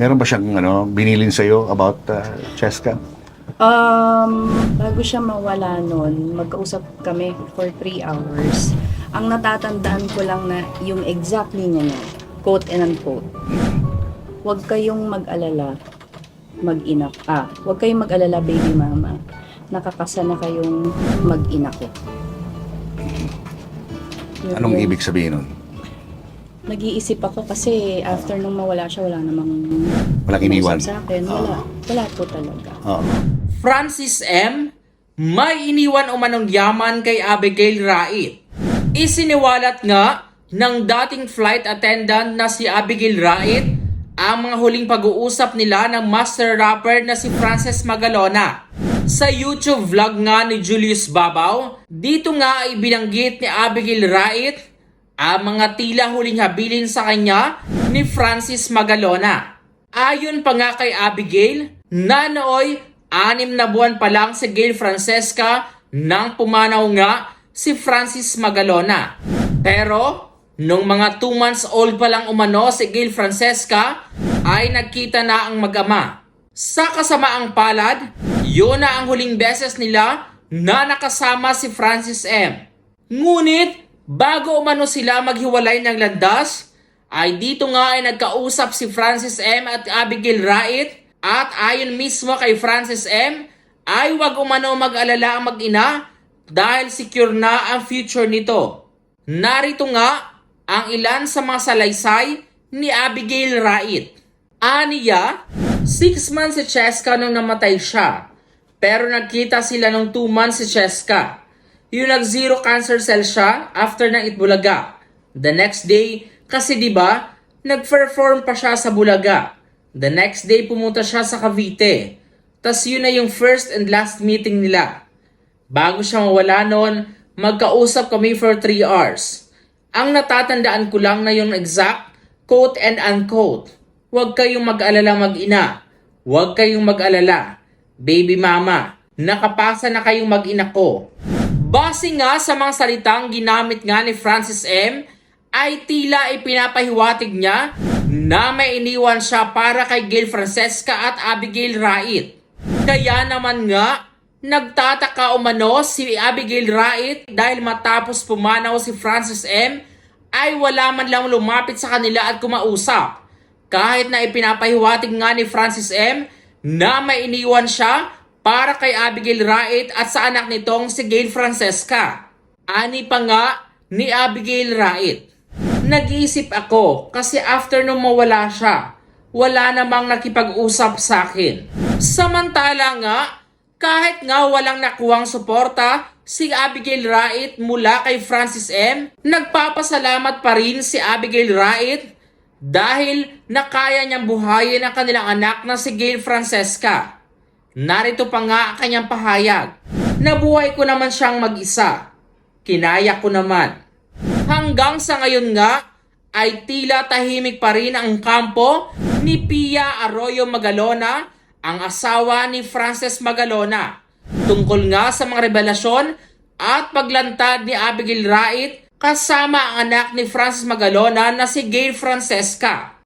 Meron ba siyang ano, binilin sa'yo about uh, Cheska? Um, bago siya mawala nun, magkausap kami for 3 hours. Ang natatandaan ko lang na yung exactly niya niya, quote and unquote. Huwag kayong mag-alala, mag-ina, ah, huwag kayong mag-alala baby mama. Nakakasa na kayong mag-ina ko. Yun Anong yun. ibig sabihin nun? Nag-iisip ako kasi after nung mawala siya, wala namang Walang iniwan? sa akin. Wala. Wala po talaga. Oo. Francis M. May iniwan umanong yaman kay Abigail Rait. Isiniwalat nga ng dating flight attendant na si Abigail Rait ang mga huling pag-uusap nila ng master rapper na si Frances Magalona. Sa YouTube vlog nga ni Julius Babaw, dito nga ay binanggit ni Abigail Rait ang mga tila huling habilin sa kanya ni Francis Magalona. Ayon pa nga kay Abigail, na nooy anim na buwan pa lang si Gail Francesca nang pumanaw nga si Francis Magalona. Pero, nung mga 2 months old pa lang umano si Gail Francesca, ay nagkita na ang mag-ama. Sa kasamaang palad, yun na ang huling beses nila na nakasama si Francis M. Ngunit, bago umano sila maghiwalay ng landas, ay dito nga ay nagkausap si Francis M. at Abigail Rait at ayon mismo kay Francis M. ay wag umano mag-alala ang mag-ina dahil secure na ang future nito. Narito nga ang ilan sa mga salaysay ni Abigail Rait. Aniya, 6 months si Cheska nung namatay siya. Pero nagkita sila nung 2 months si Cheska. Yung nag-zero cancer cell siya after ng Itbulaga. The next day, kasi di ba, nag-perform pa siya sa Bulaga. The next day, pumunta siya sa Cavite. Tas yun na yung first and last meeting nila. Bago siya mawala noon, magkausap kami for 3 hours. Ang natatandaan ko lang na yung exact quote and unquote. Huwag kayong mag-alala mag-ina. Huwag kayong mag-alala. Baby mama, nakapasa na kayong mag-ina ko. Base nga sa mga salitang ginamit nga ni Francis M, ay tila ipinapahiwatig niya na may iniwan siya para kay Gail Francesca at Abigail Rait. Kaya naman nga, nagtataka umano si Abigail Rait dahil matapos pumanaw si Francis M, ay wala man lang lumapit sa kanila at kumausap. Kahit na ipinapahiwatig nga ni Francis M na may iniwan siya para kay Abigail Rait at sa anak nitong si Gail Francesca. Ani pa nga ni Abigail Rait. Nag-iisip ako kasi after nung mawala siya, wala namang nakipag-usap sa akin. Samantala nga, kahit nga walang nakuwang suporta, si Abigail Rait mula kay Francis M, nagpapasalamat pa rin si Abigail Rait dahil nakaya niyang buhayin ang kanilang anak na si Gail Francesca. Narito pa nga ang kanyang pahayag. Nabuhay ko naman siyang mag-isa. Kinaya ko naman. Hanggang sa ngayon nga, ay tila tahimik pa rin ang kampo ni Pia Arroyo Magalona, ang asawa ni Frances Magalona. Tungkol nga sa mga revelasyon at paglantad ni Abigail Rait kasama ang anak ni Frances Magalona na si Gail Francesca.